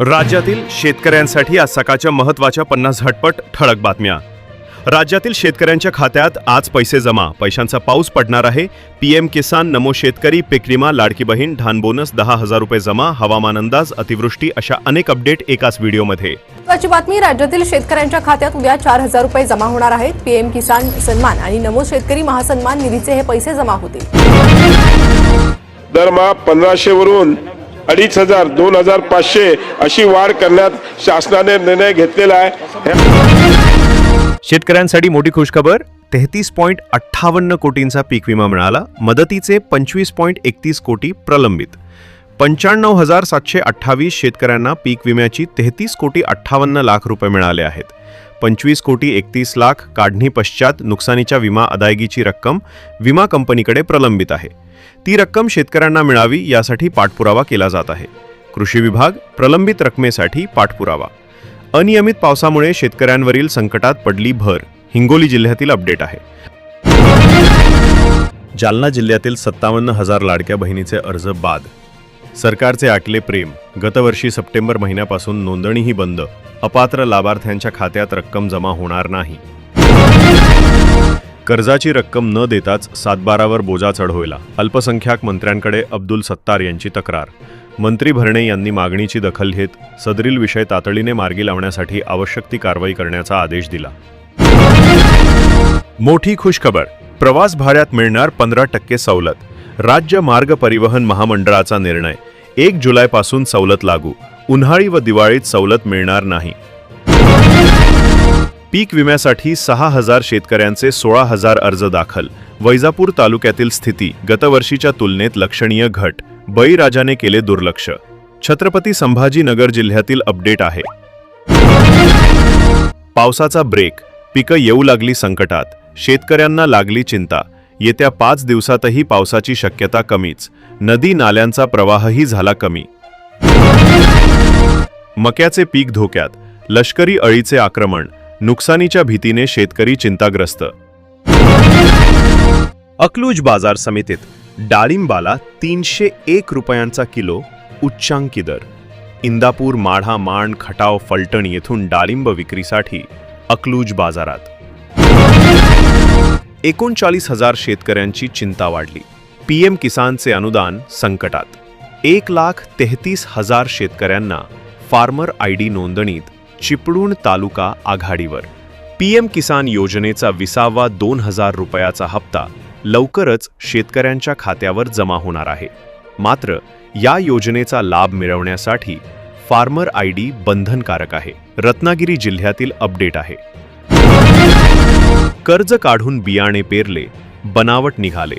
राज्यातील शेतकऱ्यांसाठी आज सकाळच्या महत्त्वाच्या पन्नास झटपट ठळक बातम्या. राज्यातील शेतकऱ्यांच्या खात्यात आज पैसे जमा. पैशांचा पाऊस पडणार आहे. पीएम किसान नमो शेतकरी पीक विमा लाडकी बहीण धान बोनस दहा हजार रुपये जमा. हवामान अंदाज अतिवृष्टी अशा अनेक अपडेट एकाच व्हिडिओमध्ये. महत्वाची बातमी राज्यातील शेतकऱ्यांच्या खात्यात उद्या चार हजार रुपये जमा होणार आहेत. पीएम किसान सन्मान आणि नमो शेतकरी महासन्मान निधीचे हे पैसे जमा होतील. दरमहा पंधराशे वरून अडीच हजार दोन हजार पाचशे अशी वाढ करण्यात शासनाने निर्णय घेतलेला आहे. शेतकऱ्यांसाठी मोठी खुशखबर तेहतीस पॉईंट अठ्ठावन्न कोटींचा पीक विमा मिळाला मदतीचे पंचवीस पॉईंट एकतीस कोटी प्रलंबित. पंच्याण्णव हजार सातशे अठ्ठावीस शेतकऱ्यांना पीक विम्याची तेहतीस कोटी अठ्ठावन्न लाख रुपये मिळाले आहेत. पंचवीस कोटी एकतीस लाख काढणी पश्चात नुकसानीच्या विमा अदायगीची रक्कम विमा कंपनीकडे प्रलंबित आहे. ती रक्कम शेतकऱ्यांना मिळावी यासाठी पाठपुरावा केला जात आहे. कृषी विभाग प्रलंबित रकमेसाठी पाठपुरावा. अनियमित पावसामुळे शेतकऱ्यांवरील संकटात पडली भर. हिंगोली जिल्ह्यातील अपडेट आहे. जालना जिल्ह्यातील सत्तावन्न हजार लाडक्या बहिणीचे अर्ज बाद. सरकारचे आटले प्रेम. गतवर्षी सप्टेंबर महिन्यापासून नोंदणीही बंद. अपात्र लाभार्थ्यांच्या खात्यात रक्कम जमा होणार नाही. कर्जाची रक्कम न देताच सातबारावर बोजा चढवला अल्पसंख्याक मंत्र्यांकडे अब्दुल सत्तार यांची तक्रार. मंत्री भरणे यांनी मागणीची दखल घेत सदरील विषय तातडीने मार्गी लावण्यासाठी आवश्यक ती कारवाई करण्याचा आदेश दिला. मोठी खुशखबर. प्रवास भाड्यात मिळणार पंधरा टक्के सवलत. राज्य मार्ग परिवहन महामंडळाचा निर्णय. एक जुलैपासून सवलत लागू. उन्हाळी व दिवाळीत सवलत मिळणार नाही. पीक विम्यासाठी सहा हजार शेतकऱ्यांचे सोळा हजार अर्ज दाखल. वैजापूर तालुक्यातील स्थिती गतवर्षीच्या तुलनेत लक्षणीय घट. बळीराजाने केले दुर्लक्ष. छत्रपती संभाजीनगर जिल्ह्यातील अपडेट आहे. पावसाचा ब्रेक. पिकं येऊ लागली संकटात. शेतकऱ्यांना लागली चिंता. येत्या पाच दिवसातही पावसाची शक्यता कमीच. नदी नाल्यांचा प्रवाहही झाला कमी. मक्याचे पीक धोक्यात. लष्करी अळीचे आक्रमण. नुकसानीच्या भीतीने शेतकरी चिंताग्रस्त. अकलूज बाजार समितीत डाळिंबाला तीनशे एक रुपयांचा किलो उच्चांकी दर. इंदापूर माढा मांड खटाव फलटण येथून डाळिंब विक्रीसाठी अकलूज बाजारात. एकोणचाळीस हजार शेतकऱ्यांची चिंता वाढली. पीएम किसानचे अनुदान संकटात. एक लाख तेहतीस हजार शेतकऱ्यांना फार्मर आय डी नोंदणीत चिपळूण तालुका आघाडीवर. पीएम किसान योजनेचा विसावा दोन हजार रुपयाचा हप्ता लवकरच शेतकऱ्यांच्या खात्यावर जमा होणार आहे. मात्र या योजनेचा लाभ मिळवण्यासाठी फार्मर आय डी बंधनकारक आहे. रत्नागिरी जिल्ह्यातील अपडेट आहे. कर्ज काढून बियाणे पेरले बनावट निघाले.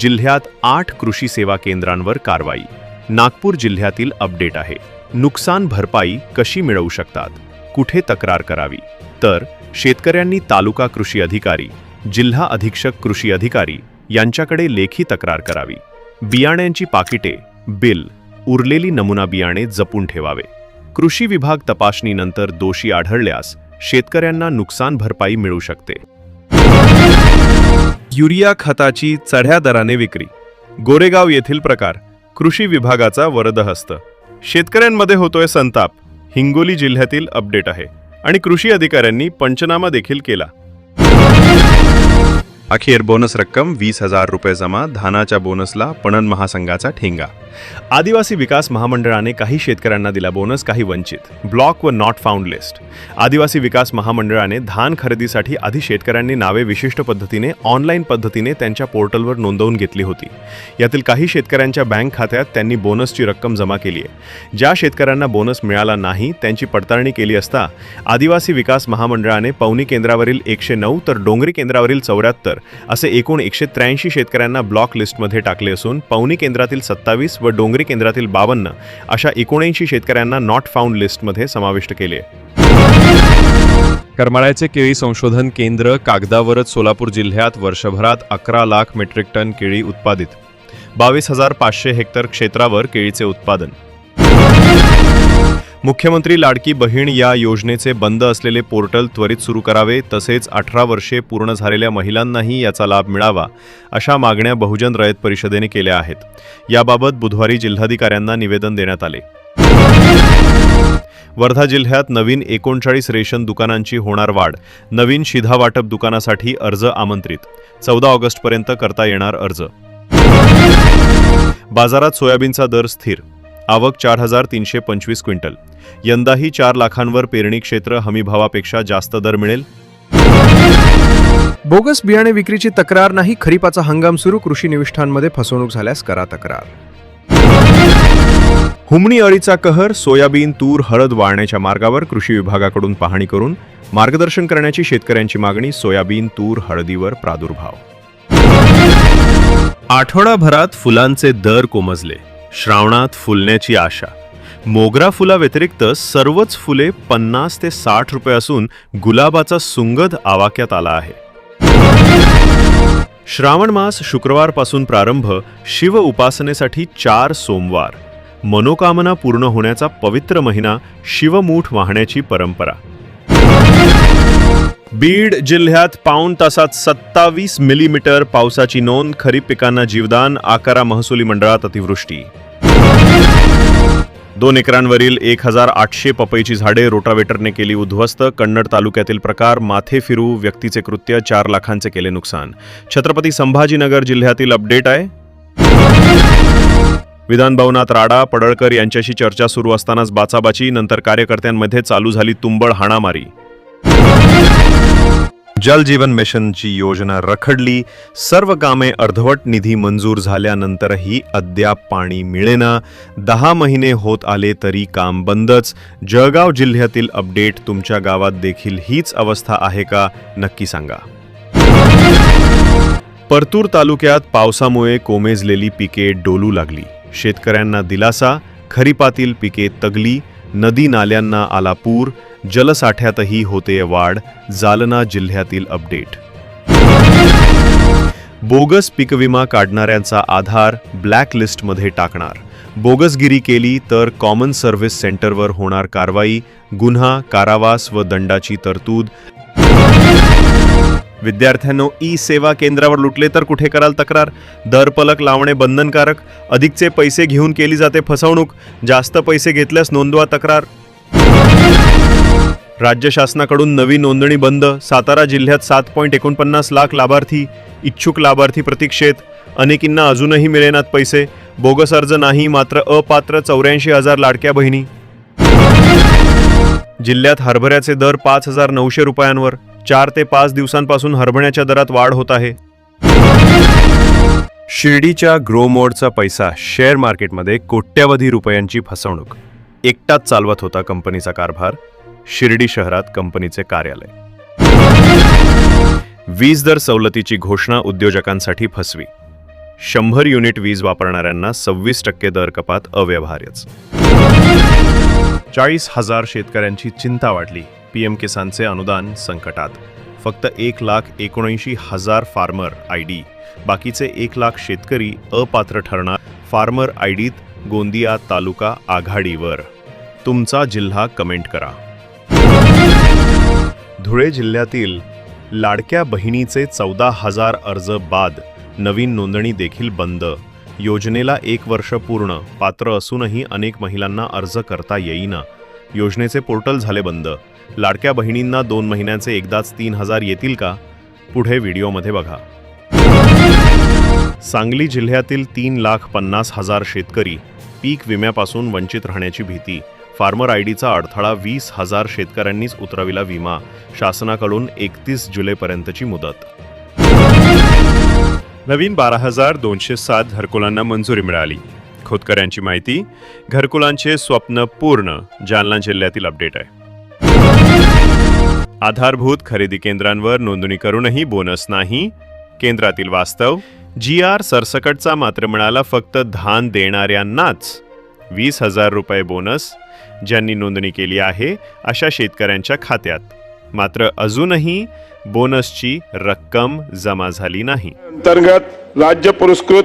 जिल्ह्यात आठ कृषी सेवा केंद्रांवर कारवाई. नागपूर जिल्ह्यातील अपडेट आहे. नुकसान भरपाई कशी मिळवू शकतात? कुठे तक्रार करावी? तर शेतकऱ्यांनी तालुका कृषी अधिकारी जिल्हा अधीक्षक कृषी अधिकारी यांच्याकडे लेखी तक्रार करावी. बियाण्यांची पाकिटे बिल उरलेली नमुना बियाणे जपून ठेवावे. कृषी विभाग तपासणीनंतर दोषी आढळल्यास शेतकऱ्यांना नुकसान भरपाई मिळू शकते. युरिया खताची चढ्या दराने विक्री. गोरेगाव येथील प्रकार कृषी विभागाचा वरदहस्त. शेतकऱ्यांमध्ये होतोय संताप. हिंगोली जिल्ह्यातील अपडेट आहे आणि कृषी अधिकाऱ्यांनी पंचनामा देखील केला. अखेर बोनस रक्कम वीस हजार रुपये जमा धानाच्या बोनसला पणन महासंघाचा ठेंगा. आदिवासी विकास महामंडळाने काही शेतकऱ्यांना दिला बोनस काही वंचित. ब्लॉक व नॉट फाउंड लिस्ट आदिवासी विकास महामंडळाने धान खरेदीसाठी आधी शेतकऱ्यांनी नावे विशिष्ट पद्धतीने ऑनलाईन पद्धतीने त्यांच्या पोर्टलवर नोंदवून घेतली होती. यातील काही शेतकऱ्यांच्या बँक खात्यात त्यांनी बोनसची रक्कम जमा केली आहे. ज्या शेतकऱ्यांना बोनस मिळाला नाही त्यांची पडताळणी केली असता आदिवासी विकास महामंडळाने पवनी केंद्रावरील एकशे नऊ तर डोंगरी केंद्रावरील चौऱ्याहत्तर असे एकूण एकशे त्र्याऐंशी शेतकऱ्यांना ब्लॉक लिस्टमध्ये टाकले असून पवनी केंद्रातील सत्तावीस व डोंगरी केंद्रातील बावन्न अशा एकोणऐंशी शेतकऱ्यांना नॉट फाउंड लिस्टमध्ये समाविष्ट केले. करमाळ्याचे केळी संशोधन केंद्र कागदावरच सोलापूर जिल्ह्यात वर्षभरात अकरा लाख मेट्रिक टन केळी उत्पादित. बावीस हजार पाचशे हेक्टर क्षेत्रावर केळीचे उत्पादन. मुख्यमंत्री लाडकी बहीण या योजनेचे बंद असलेले पोर्टल त्वरित सुरू करावे तसेच अठरा वर्षे पूर्ण झालेल्या महिलांनाही याचा लाभ मिळावा अशा मागण्या बहुजन रयत परिषदेने केल्या आहेत. याबाबत बुधवारी जिल्हाधिकाऱ्यांना निवेदन देण्यात आले. वर्धा जिल्ह्यात नवीन एकोणचाळीस रेशन दुकानांची होणार वाढ नवीन शिधा वाटप दुकानासाठी अर्ज आमंत्रित चौदा ऑगस्टपर्यंत करता येणार अर्ज. बाजारात सोयाबीनचा दर स्थिर आवक चार हजार तीनशे पंचवीस क्विंटल. यंदाही चार लाखांवर पेरणी क्षेत्र हमीभावापेक्षा जास्त दर मिळेल. बोगस बियाणे विक्रीची तक्रार नाही खरीपाचा हंगाम सुरू कृषी निविष्ठांमध्ये फसवणूक झाल्यास करा तक्रार. हुमणी अळीचा कहर सोयाबीन तूर हळद वाळण्याच्या मार्गावर कृषी विभागाकडून पाहणी करून मार्गदर्शन करण्याची शेतकऱ्यांची मागणी सोयाबीन तूर हळदीवर प्रादुर्भाव. आठवडाभरात फुलांचे दर कोमजले. श्रावणात फुलण्याची आशा. मोगरा फुलाव्यतिरिक्त सर्वच फुले पन्नास ते साठ रुपये असून गुलाबाचा सुंगध आवाक्यात आला आहे. श्रावण मास शुक्रवारपासून प्रारंभ शिव उपासनेसाठी चार सोमवार. मनोकामना पूर्ण होण्याचा पवित्र महिना शिवमूठ वाहण्याची परंपरा. बीड जिल्ह्यात पाऊण तासात सत्तावीस मिलीमीटर पावसाची नोंद खरीप पिकांना जीवदान आकारा महसुली मंडळात अतिवृष्टी. दोन एकरांवरील एक हजार आठशे पपईची झाडे रोटावेटरने केली उद्ध्वस्त. कन्नड तालुक्यातील प्रकार माथे फिरू व्यक्तीचे कृत्य चार लाखांचे केले नुकसान. छत्रपती संभाजीनगर जिल्ह्यातील अपडेट आहे. विधानभवनात राडा पडळकर यांच्याशी चर्चा सुरू असतानाच बाचाबाची नंतर कार्यकर्त्यांमध्ये चालू झाली तुंबळ हाणामारी. जल जीवन मिशनची योजना रखडली. सर्व कामे अर्धवट निधी मंजूर झाल्यानंतरही अद्याप पाणी मिळेना. दहा महिने होत आले तरी काम बंदच. जळगाव जिल्ह्यातील अपडेट तुमच्या गावात देखील हीच अवस्था आहे का? नक्की सांगा. परतूर तालुक्यात पावसामुळे कोमेजलेली पिके डोलू लागली. शेतकऱ्यांना दिलासा खरीपातील पिके तगली नदी नाल्यांना आला पूर जलसाठ्यातही होते वाढ जालना जिल्ह्यातील अपडेट. बोगस पीक विमा काढणाऱ्यांचा आधार ब्लॅक लिस्टमध्ये टाकणार. बोगसगिरी केली तर कॉमन सर्व्हिस सेंटरवर होणार कारवाई गुन्हा कारावास व दंडाची तरतूद विद्यार्थ्यांनो ई सेवा केंद्रावर लुटले तर कुठे कराल तक्रार? दरपलक लावणे बंधनकारक. अधिकचे पैसे घेऊन केली जाते फसवणूक. जास्त पैसे घेतल्यास नोंदवा तक्रार. राज्य शासनाकडून नवी नोंदणी बंद. सातारा जिल्ह्यात सात पॉईंट एकोणपन्नास लाख लाभार्थी इच्छुक लाभार्थी प्रतीक्षेत. अनेकींना अजूनही मिळेनात पैसे. बोगस अर्ज नाही मात्र अपात्र चौऱ्याऐंशी हजार लाडक्या बहिणी. जिल्ह्यात हरभऱ्याचे दर पाच हजार नऊशे रुपयांवर. चार ते पाच दिवसांपासून हरभण्याच्या दरात वाढ होत आहे. शिर्डीच्या ग्रो मोडचा पैसा शेअर मार्केटमध्ये कोट्यवधी रुपयांची फसवणूक. एकटाच चालवत होता कंपनीचा कारभार शिर्डी शहरात कंपनीचे कार्यालय. वीज दर सवलतीची घोषणा उद्योजकांसाठी फसवी. शंभर युनिट वीज वापरणाऱ्यांना सव्वीस टक्के दर कपात अव्यवहार्यच. चाळीस हजार शेतकऱ्यांची चिंता वाढली. पीएम किसानचे अनुदान संकटात. फक्त एक लाख एकोणऐंशी हजार फार्मर आय डी. बाकीचे एक लाख शेतकरी अपात्र ठरणार फार्मर आय डीत गोंदिया तालुका आघाडीवर. तुमचा जिल्हा कमेंट करा. धुळे जिल्ह्यातील लाडक्या बहिणीचे चौदा हजार अर्ज बाद नवीन नोंदणी देखील बंद. योजनेला एक वर्ष पूर्ण पात्र असूनही अनेक महिलांना अर्ज करता येईना योजनेचे पोर्टल झाले बंद. लाडक्या बहिणींना दोन महिन्यांचे एकदाच तीन हजार येतील का? पुढे व्हिडिओमध्ये बघा. सांगली जिल्ह्यातील तीन लाख पन्नास हजार शेतकरी पीक विम्यापासून वंचित राहण्याची भीती. फार्मर आय डीचा अडथळा वीस हजार शेतकऱ्यांनीच उतरविला विमा. शासनाकडून एकतीस जुलैपर्यंतची मुदत. नवीन बारा हजार दोनशे सात घरकुलांना मंजुरी मिळाली. खोतकऱ्यांची माहिती. घरकुलांचे स्वप्न पूर्ण जालना जिल्ह्यातील अपडेट आहे. आधारभूत खरेदी केंद्रांवर नोंदणी करूनही बोनस नाही. केंद्रातील वास्तव जी आर सरसकटचा मात्र मिळाला फक्त धान देणाऱ्यांनाच. वीस हजार रुपये बोनस ज्यांनी नोंदणी केली आहे अशा शेतकऱ्यांच्या खात्यात. मात्र अजूनही बोनसची रक्कम जमा झाली नाही. अंतर्गत राज्य पुरस्कृत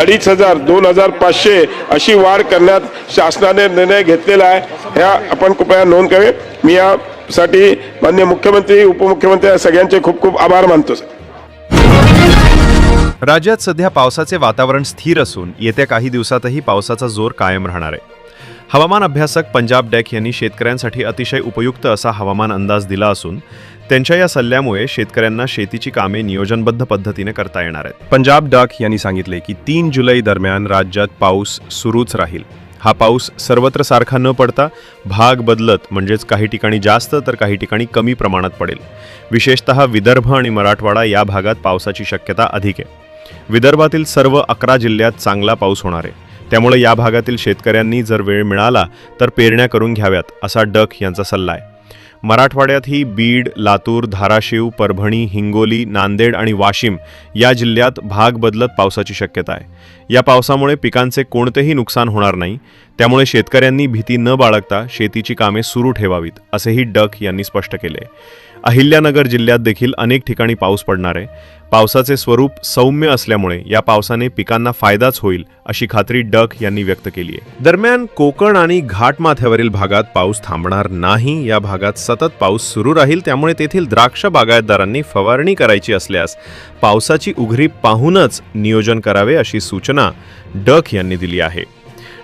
अडीच हजार दोन हजार पाचशे अशी वाढ करण्यात शासनाने निर्णय घेतलेला आहे. ह्या आपण कृपया नोंद करावी मी यासाठी माननीय मुख्यमंत्री उपमुख्यमंत्री या सगळ्यांचे खूप खूप आभार मानतो राज्यात सध्या पावसाचे वातावरण स्थिर असून येत्या काही दिवसातही पावसाचा जोर कायम राहणार आहे. हवामान अभ्यासक पंजाब डेक यांनी शेतकऱ्यांसाठी अतिशय उपयुक्त असा हवामान अंदाज दिला असून त्यांच्या या सल्ल्यामुळे शेतकऱ्यांना शेतीची कामे नियोजनबद्ध पद्धतीने करता येणार आहेत. पंजाब डक यांनी सांगितले की तीन जुलै दरम्यान राज्यात पाऊस सुरूच राहील. हा पाऊस सर्वत्र सारखा न पडता भाग बदलत म्हणजेच काही ठिकाणी जास्त तर काही ठिकाणी कमी प्रमाणात पडेल. विशेषतः विदर्भ आणि मराठवाडा या भागात पावसाची शक्यता अधिक आहे. विदर्भातील सर्व अकरा जिल्ह्यात चांगला पाऊस होणार आहे. त्यामुळे या भागातील शेतकऱ्यांनी जर वेळ मिळाला तर पेरण्या करून घ्याव्यात असा डक यांचा सल्ला आहे. मराठवाड्यातही बीड लातूर धाराशिव परभणी हिंगोली नांदेड आणि वाशिम या जिल्ह्यात भाग बदलत पावसाची शक्यता आहे. या पावसामुळे पिकांचे कोणतेही नुकसान होणार नाही. त्यामुळे शेतकऱ्यांनी भीती न बाळगता शेतीची कामे सुरू ठेवावीत असेही डक यांनी स्पष्ट केले अहिल्यानगर जिल्ह्यात देखील अनेक ठिकाणी पाऊस पडणार आहे. पावसाचे स्वरूप सौम्य असल्यामुळे या पावसाने पिकांना फायदाच होईल अशी खात्री डक यांनी व्यक्त केली आहे दरम्यान कोकण आणि घाटमाथ्यावरील भागात पाऊस थांबणार नाही या भागात सतत पाऊस सुरू राहील त्यामुळे तेथील द्राक्ष बागायतदारांनी फवारणी करायची असल्यास पावसाची उघरी पाहूनच नियोजन करावे अशी सूचना डक यांनी दिली आहे.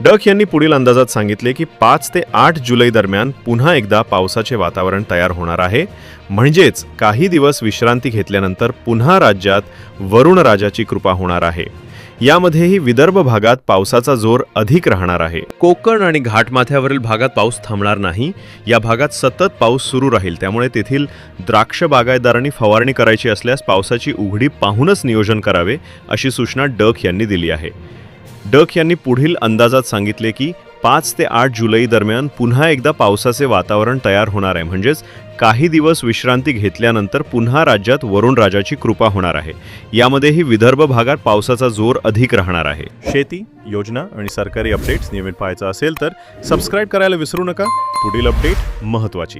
डक यांनी पुढील अंदाजात सांगितले की पाच ते आठ जुलै दरम्यान पुन्हा एकदा पावसाचे वातावरण तयार होणार आहे. म्हणजेच काही दिवस विश्रांती घेतल्यानंतर पुन्हा राज्यात वरुण राजाची कृपा होणार आहे. यामध्येही विदर्भ भागात पावसाचा जोर अधिक राहणार आहे. कोकण आणि घाटमाथ्यावरील भागात पाऊस थांबणार नाही. या भागात सतत पाऊस सुरू राहील. त्यामुळे तेथील द्राक्ष बागायतदारांनी फवारणी करायची असल्यास पावसाची उघडी पाहूनच नियोजन करावे अशी सूचना डक यांनी दिली आहे. डक यांनी पुढील अंदाजात सांगितले की पाच ते आठ जुलै दरम्यान पुन्हा एकदा पावसाचे वातावरण तयार होणार आहे. म्हणजेच काही दिवस विश्रांती घेतल्यानंतर पुन्हा राज्यात वरुणराजाची कृपा होणार आहे. यामध्येही विदर्भ भागात पावसाचा जोर अधिक राहणार आहे. शेती योजना आणि सरकारी अपडेट्स नियमित पाहायचा असेल तर सबस्क्राईब करायला विसरू नका. पुढील अपडेट महत्त्वाची